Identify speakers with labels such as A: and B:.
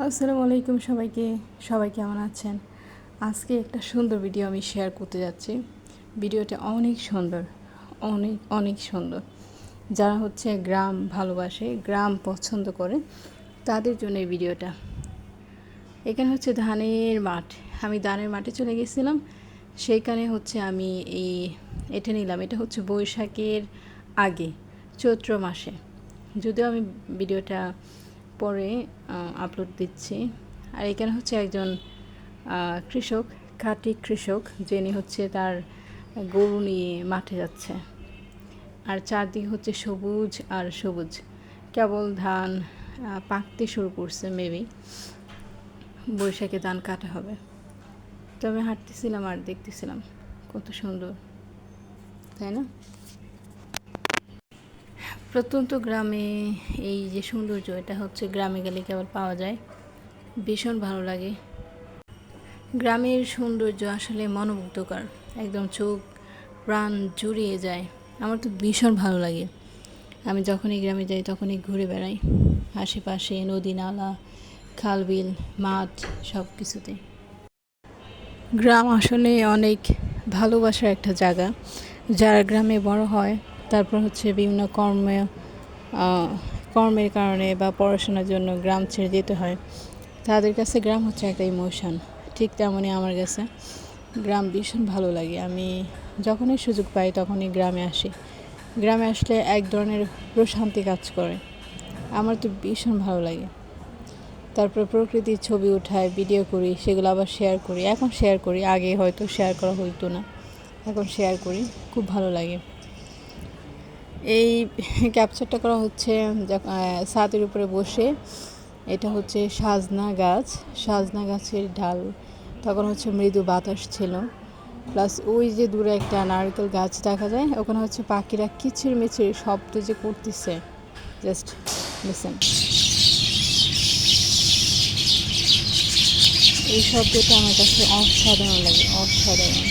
A: আসসালামু আলাইকুম সবাইকে। সবাই কেমন আছেন? আজকে একটা সুন্দর ভিডিও আমি শেয়ার করতে যাচ্ছি। ভিডিওটা অনেক সুন্দর। অনেক অনেক সুন্দর। যারা হচ্ছে গ্রাম ভালোবাসে, গ্রাম পছন্দ করে, তাদের জন্য এই ভিডিওটা এখানে হচ্ছে ধানের মাঠ। আমি ধানের মাঠে চলে গেছিলাম। সেইখানে হচ্ছে আমি এই, এটা নিলাম। এটা হচ্ছে বৈশাখের আগে, চৈত্র মাসে। যদিও আমি ভিডিওটা পরে আপলোড দিচ্ছি। আর এখানে হচ্ছে একজন কৃষক, খাঁটি কৃষক, যিনি হচ্ছে তার গরু নিয়ে মাঠে যাচ্ছে। আর চারদিকে হচ্ছে সবুজ আর সবুজ। কেবল ধান পাকতে শুরু করছে মেবি বৈশাখে ধান কাটা হবে। তো আমি হাঁটতেছিলাম আর দেখতেছিলাম। কত সুন্দর। তাই না? প্রত্যন্ত গ্রামে এই যে সৌন্দর্য, এটা হচ্ছে গ্রামে গেলে কেবল পাওয়া যায়? ভীষণ ভালো লাগে। গ্রামের সৌন্দর্য আসলে মনোমুগ্ধকর, একদম চোখ প্রাণ জুড়িয়ে যায়। আমার তো ভীষণ ভালো লাগে। আমি যখনই গ্রামে যাই তখনই ঘুরে বেড়াই, আশেপাশে নদী নালা খাল বিল মাঠ সব কিছুতে গ্রাম আসলে অনেক ভালোবাসার একটা জায়গা। যারা গ্রামে বড় হয় তারপর হচ্ছে বিভিন্ন কর্মে কর্মের কারণে বা পড়াশোনার জন্য গ্রাম ছেড়ে যেতে হয়। তাদের কাছে গ্রাম হচ্ছে একটা ইমোশন। ঠিক তেমনই আমার কাছে। গ্রাম ভীষণ ভালো লাগে। আমি যখনই সুযোগ পাই তখনই গ্রামে আসি। গ্রামে আসলে এক ধরনের প্রশান্তি কাজ করে। আমার তো ভীষণ ভালো লাগে। তারপর প্রকৃতির ছবি উঠাই ভিডিও করি, সেগুলো আবার শেয়ার করি। এখন শেয়ার করি, আগে হয়তো শেয়ার করা হইতো না। এখন শেয়ার করি, খুব ভালো লাগে। এই ক্যাপচারটা করা হচ্ছে ছাদের উপরে বসে। এটা হচ্ছে সাজনা গাছ, সাজনা গাছের ডাল। তখন হচ্ছে মৃদু বাতাস ছিল। প্লাস ওই যে দূরে একটা নারকেল গাছ দেখা যায়, ওখানে হচ্ছে পাখিরা কিচির মিচির শব্দ যে করতেছে। জাস্ট লিসেন এই শব্দটা আমার কাছে অসাধারণ লাগে, অসাধারণ।